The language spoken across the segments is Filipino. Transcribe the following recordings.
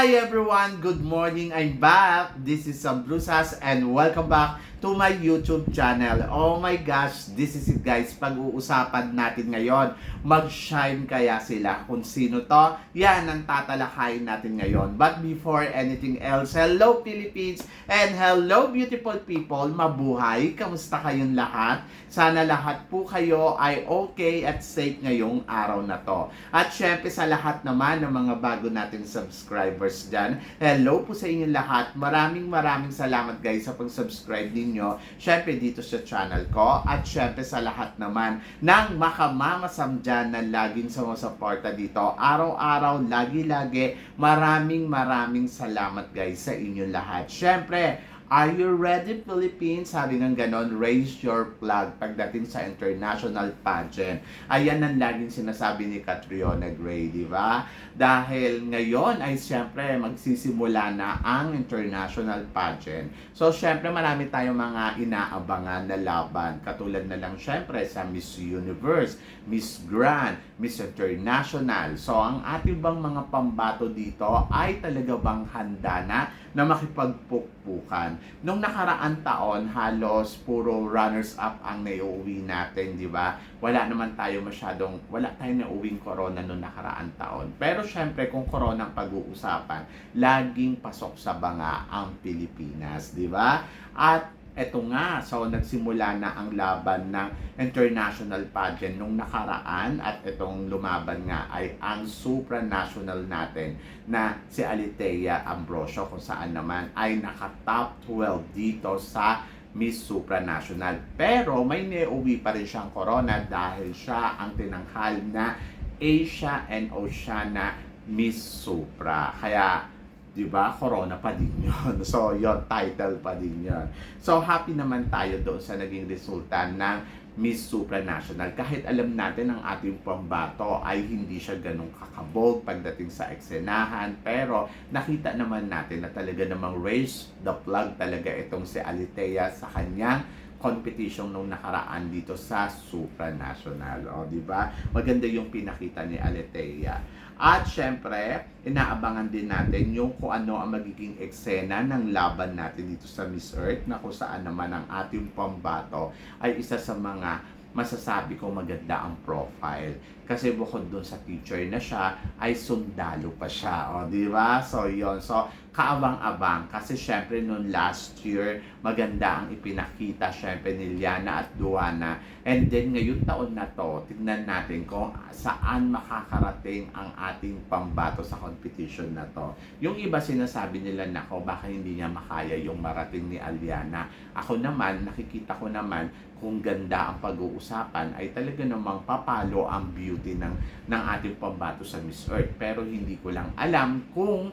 Hi everyone! Good morning! I'm back! This is Sam Brusas and welcome back to my YouTube channel. Oh my gosh! This is it guys. Pag-uusapan natin ngayon, mag-shine kaya sila. Kung sino to, yan ang tatalakayin natin ngayon. But before anything else, hello Philippines and hello beautiful people! Mabuhay! Kamusta kayong lahat? Sana lahat po kayo ay okay at safe ngayong araw na to. At syempre sa lahat naman ng mga bago nating subscribers dyan, hello po sa inyong lahat. Maraming maraming salamat guys sa pag-subscribe ninyo. Syempre dito sa channel ko. At syempre sa lahat naman ng makamamasam dyan na laging sumusuporta dito. Araw-araw, lagi-lagi. Maraming maraming salamat guys sa inyong lahat. Syempre, Are you ready, Philippines? Sabi ng ganon, raise your flag pagdating sa international pageant. Ayan ang laging sinasabi ni Catriona Gray, di ba? Dahil ngayon ay siyempre magsisimula na ang international pageant. So, siyempre marami tayong mga inaabangan na laban. Katulad na lang siyempre sa Miss Universe, Miss Grand, Miss International. So, ang ating bang mga pambato dito ay talaga bang handa na na makipagpukpukan. Nung nakaraan taon, halos puro runners-up ang naiuwi natin, di ba? Wala naman tayo masyadong, wala tayong nauwing corona nung nakaraan taon. Pero syempre, kung corona ang pag-uusapan, laging pasok sa banga ang Pilipinas, di ba? At eto nga, so nagsimula na ang laban ng international pageant nung nakaraan at itong lumaban nga ay ang supranational natin na si Alitea Ambrosio kung saan naman ay naka-top 12 dito sa Miss Supranational. Pero may nauwi pa rin siyang corona dahil siya ang tinanghal na Asia and Oceania Miss Supra. Kaya 'di ba? Corona pa din 'yon. So, 'yon title pa din 'yon. So, happy naman tayo doon sa naging resulta ng Miss Supranational. Kahit alam natin ang ating pambato ay hindi siya ganong kakabog pagdating sa eksenahan, pero nakita naman natin na talaga namang raise the plug talaga itong si Alitea sa kanyang competition nung nakaraan dito sa Supranational. O, di ba? Maganda yung pinakita ni Aletea. At syempre, inaabangan din natin yung kung ano ang magiging eksena ng laban natin dito sa Miss Earth na kung saan naman ang ating pambato ay isa sa mga masasabi ko maganda ang profile. Kasi bukod dun sa teacher na siya, ay sundalo pa siya. O, di ba? So, yon So, kaabang-abang. Kasi syempre, noon last year, maganda ang ipinakita syempre ni Liana at Duana. And then, ngayon taon na to, tignan natin kung saan makakarating ang ating pambato sa competition na to. Yung iba sinasabi nila, nako, baka hindi niya makaya yung marating ni Aliana. Ako naman, nakikita ko naman, kung ganda ang pag-uusapan ay talaga namang papalo ang beauty ng ng ating pambato sa Miss Earth pero hindi ko lang alam kung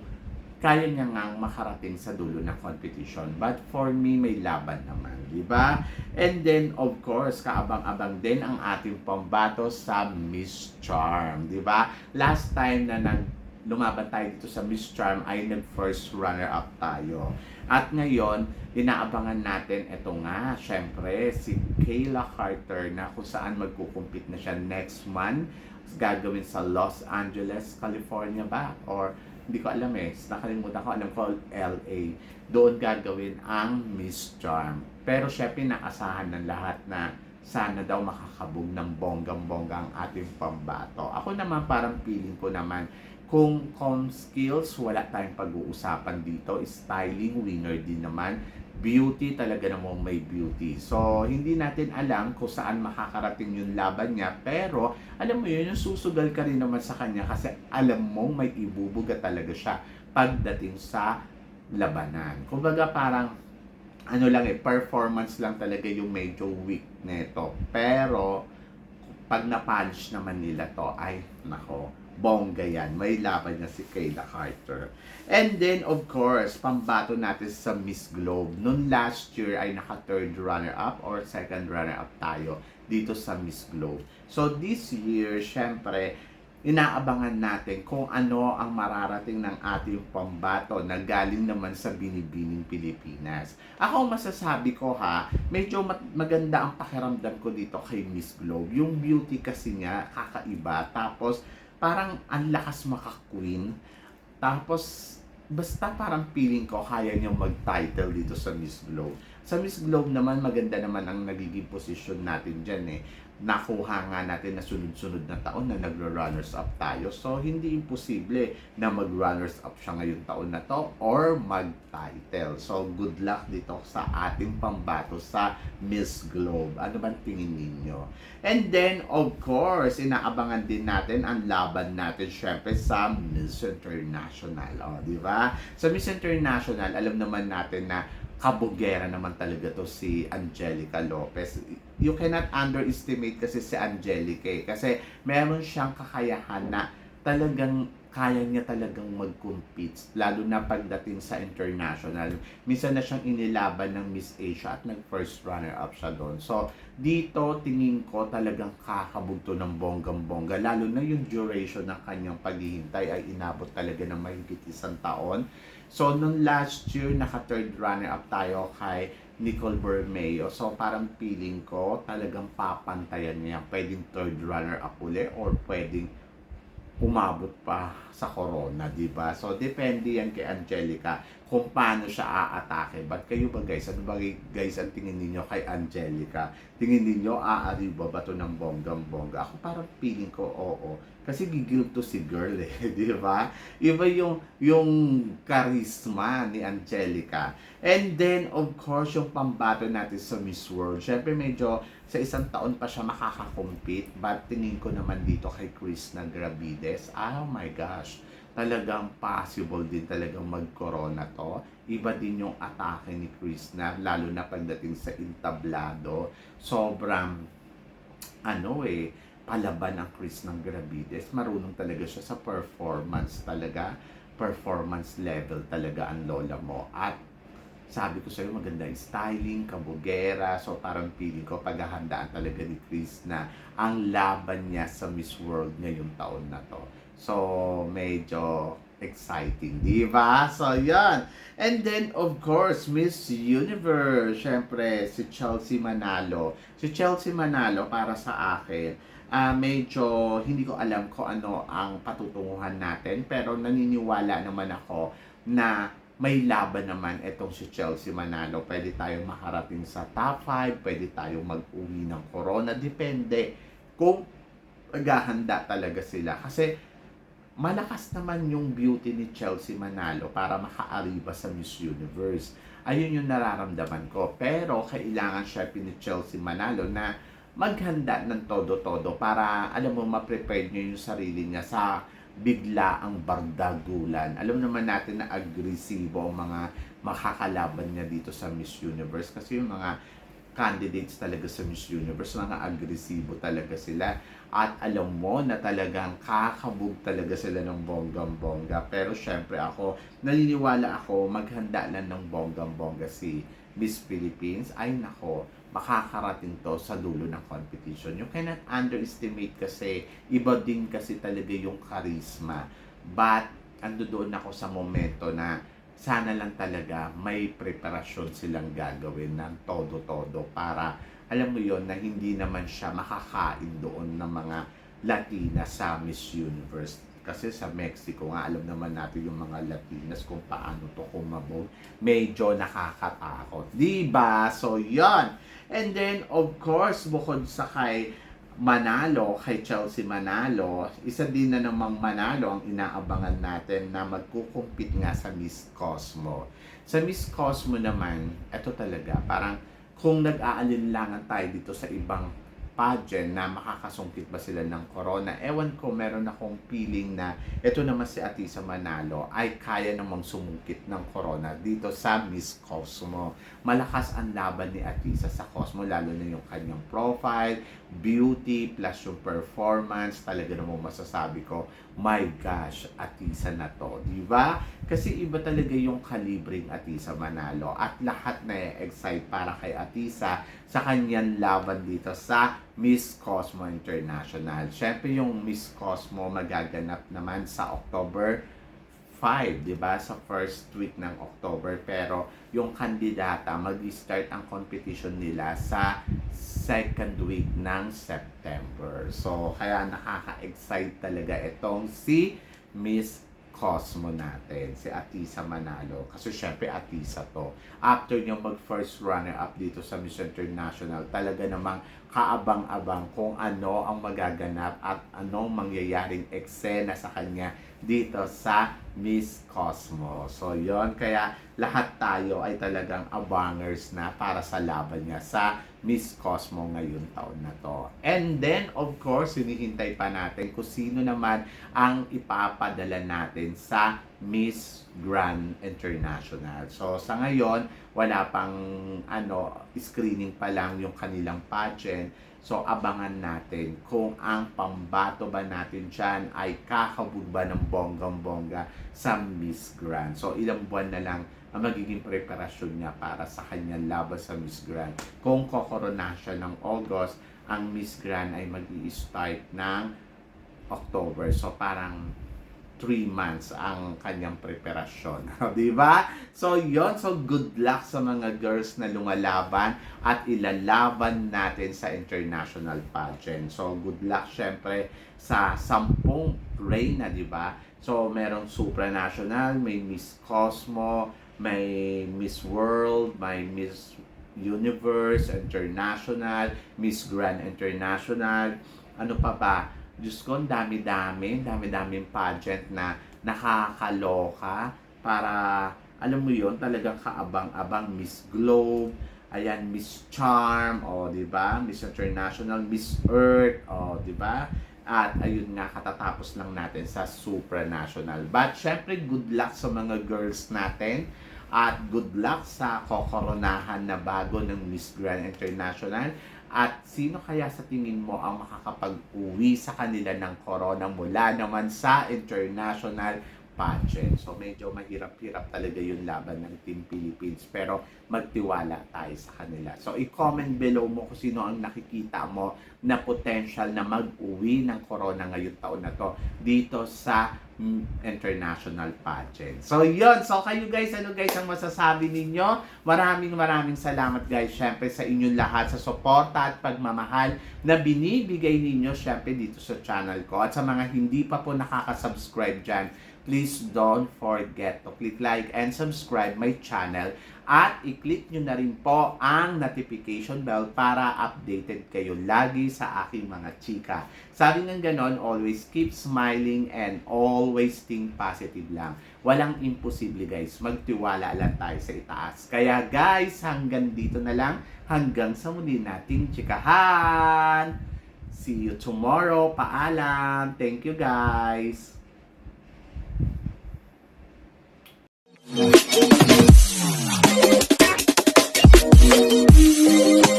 kaya niya ngang makarating sa dulo ng competition. But for me, may laban naman, di ba? And then, of course, kaabang-abang din ang ating pambato sa Miss Charm, di ba? Last time na nag lumaban tayo dito sa Miss Charm ay nag-first runner-up tayo. At ngayon, inaabangan natin ito nga, syempre, si Kayla Carter na kung saan magkukumpit na siya next month. Gagawin sa Los Angeles, California ba? Or hindi ko alam eh, nakalimutan ko, alam ko LA. Doon gagawin ang Miss Charm. Pero syempre, naasahan ng lahat na sana daw makakabog ng bonggang-bongga ang ating pambato. Ako naman parang feeling ko naman kung com skills, wala tayong pag-uusapan dito. Styling, winner din naman. Beauty, talaga namang may beauty. So, hindi natin alam kung saan makakarating yung laban niya. Pero, alam mo yun, yung susugal ka rin naman sa kanya kasi alam mo may ibubuga talaga siya pagdating sa labanan. Kumbaga parang ano lang eh, performance lang talaga yung medyo weak nito. Pero, pag na-punch naman nila to, ay, nako, bongga yan. May laban niya si Kayla Carter. And then, of course, pambato natin sa Miss Globe. Noon last year ay naka-third runner-up or second runner-up tayo dito sa Miss Globe. So, this year, syempre, inaabangan natin kung ano ang mararating ng ating pambato na galing naman sa binibining Pilipinas. Ako masasabi ko ha, medyo maganda ang pakiramdam ko dito kay Miss Globe. Yung beauty kasi niya kakaiba, tapos parang ang lakas maka-queen. Tapos, basta parang feeling ko kaya niya mag-title dito sa Miss Globe. Sa Miss Globe naman, maganda naman ang nagiging posisyon natin dyan eh. Nakuha nga natin na sunod-sunod na taon na nagro-runners up tayo. So, hindi imposible na mag-runners up siya ngayong taon na to or mag-title. So, good luck dito sa ating pambato sa Miss Globe. Ano bang tingin ninyo? And then, of course, inaabangan din natin ang laban natin syempre sa Miss International. O, di ba? Sa Miss International, alam naman natin na kabugera naman talaga to si Angelica Lopez. You cannot underestimate kasi si Angelica eh. Kasi meron siyang kakayahan na talagang kaya niya talagang mag-compete. Lalo na pagdating sa international. Minsan na siyang inilaban ng Miss Asia at nag-first runner-up siya doon. So, dito tingin ko talagang kakabugto ng bonggang-bongga. Lalo na yung duration ng kanyang paghihintay ay inabot talaga ng mahigit isang taon. So, nung last year, naka-third runner-up tayo kay Nicole Bermeo. So, parang feeling ko, talagang papantayan niya. Pwedeng third runner-up uli or pwedeng umabot pa sa corona, di ba? So, depende yan kay Angelica kung paano siya aatake. But kayo ba guys, ano ba guys ang tingin ninyo kay Angelica? Tingin ninyo, aari ba ba to ng bonggang-bongga? Ako parang feeling ko, oo. Kasi gigil to si girl eh, di ba? Iba yung, yung charisma ni Angelica. And then, of course, yung pambato natin sa Miss World. Siyempre, medyo sa isang taon pa siya makakakompete. But tingin ko naman dito kay Chris na Gravides, oh my gosh, talagang possible din talagang mag-corona to. Iba din yung atake ni Chris na, lalo na pagdating sa entablado. Sobrang, ano eh, palaban ang Chris ng Gravides. Marunong talaga siya sa performance talaga. Performance level talaga ang lola mo. At sabi ko sa'yo, maganda yung styling, kabugera. So, parang feeling ko, paghahandaan talaga ni Chris na ang laban niya sa Miss World ngayong taon na to. So, medyo exciting, di ba? So, yan. And then, of course, Miss Universe. Siyempre, si Chelsea Manalo. Si Chelsea Manalo, para sa akin, ah medyo hindi ko alam kung ano ang patutunguhan natin. Pero naniniwala naman ako na may laban naman itong si Chelsea Manalo. Pwede tayong makarating sa top 5, pwede tayong mag-uwi ng corona. Depende kung maghahanda talaga sila. Kasi malakas naman yung beauty ni Chelsea Manalo para makaariba sa Miss Universe. Ayun yung nararamdaman ko. Pero kailangan siya ni Chelsea Manalo na maghanda ng todo-todo para alam mo ma-prepare niya yung sarili niya sa bigla ang bardagulan. Alam naman natin na agresibo ang mga makakalaban niya dito sa Miss Universe kasi yung mga candidates talaga sa Miss Universe, mga agresibo talaga sila. At alam mo na talagang kakabog talaga sila ng bonggang-bongga. Pero syempre ako, naniniwala ako, maghanda lang ng bonggang-bongga si Miss Philippines. Ay nako, makakarating to sa dulo ng competition. You cannot underestimate kasi iba din kasi talaga yung charisma. But ando doon ako sa momento na sana lang talaga may preparasyon silang gagawin ng todo-todo para alam mo yon na hindi naman siya makakain doon ng mga Latina sa Miss Universe. Kasi sa Mexico nga, alam naman natin yung mga Latinas kung paano to kumabog. Medyo nakakatakot. Diba? So, yon And then, of course, bukod sa kay Manalo, kay Chelsea Manalo, isa din na namang Manalo ang inaabangan natin na magkukumpit nga sa Miss Cosmo. Sa Miss Cosmo naman, ito talaga, parang kung nag-aalinlangan tayo dito sa ibang pageant na makakasungkit ba sila ng corona. Ewan ko, meron akong feeling na ito naman si Atisa Manalo ay kaya namang sumungkit ng corona dito sa Miss Cosmo. Malakas ang laban ni Atisa sa Cosmo, lalo na yung kanyang profile, beauty, plus yung performance. Talaga namang masasabi ko, my gosh, Atisa na to. Di ba? Kasi iba talaga yung kalibring Atisa Manalo at lahat na excite para kay Atisa sa kanyang laban dito sa Miss Cosmo International. Siyempre yung Miss Cosmo magaganap naman sa October 5, di ba? Sa first week ng October. Pero yung kandidata, mag-start ang competition nila sa second week ng September. So, kaya nakaka-excite talaga itong si Miss Cosmo natin, si Atisa Manalo. Kasi syempre Atisa to. After niya mag first runner up dito sa Miss International, talaga namang kaabang-abang kung ano ang magaganap at anong mangyayaring eksena sa kanya dito sa Miss Cosmo. So yon kaya lahat tayo ay talagang abangers na para sa laban niya sa Miss Cosmo ngayon taon na to. And then, of course, hinihintay pa natin kung sino naman ang ipapadala natin sa Miss Grand International. So, sa ngayon, wala pang ano, screening pa lang yung kanilang pageant. So, abangan natin kung ang pambato ba natin dyan ay kakabog ba ng bonggang-bongga sa Miss Grand. So, ilang buwan na lang ang magiging preparasyon niya para sa kanyang laban sa Miss Grand. Kung kokorona siya ng August, ang Miss Grand ay mag start ng October. So, parang 3 months ang kanyang preparasyon. Di ba? So, yon So, good luck sa mga girls na lumalaban at ilalaban natin sa international pageant. So, good luck syempre sa sampung reyna, di ba? So, merong supranational, may Miss Cosmo, may Miss World, may Miss Universe International, Miss Grand International, ano pa ba? Diyos ko, dami-dami, dami-daming pageant na nakakaloka para, alam mo yon talagang kaabang-abang Miss Globe, ayan, Miss Charm, o, di ba? Miss International, Miss Earth, o, di ba? At ayun nga, katatapos lang natin sa supranational. But syempre, good luck sa mga girls natin. At good luck sa kokoronahan na bago ng Miss Grand International. At sino kaya sa tingin mo ang makakapag-uwi sa kanila ng corona mula naman sa international pageant. So medyo mahirap-hirap talaga yung laban ng Team Philippines pero magtiwala tayo sa kanila. So i-comment below mo kung sino ang nakikita mo na potential na mag-uwi ng corona ngayong taon na to dito sa international pageant. So yun, so kayo guys, ano guys ang masasabi ninyo? Maraming maraming salamat guys syempre sa inyong lahat sa suporta at pagmamahal na binibigay ninyo syempre dito sa channel ko. At sa mga hindi pa po nakaka-subscribe dyan, please don't forget to click like and subscribe my channel at i-click nyo na rin po ang notification bell para updated kayo lagi sa aking mga chika. Sabi ng ganon, always keep smiling and always think positive lang. Walang imposible guys, magtiwala lang tayo sa itaas. Kaya guys, hanggang dito na lang, hanggang sa muli nating chikahan! See you tomorrow. Paalam. Thank you guys. Thank you. Thank you.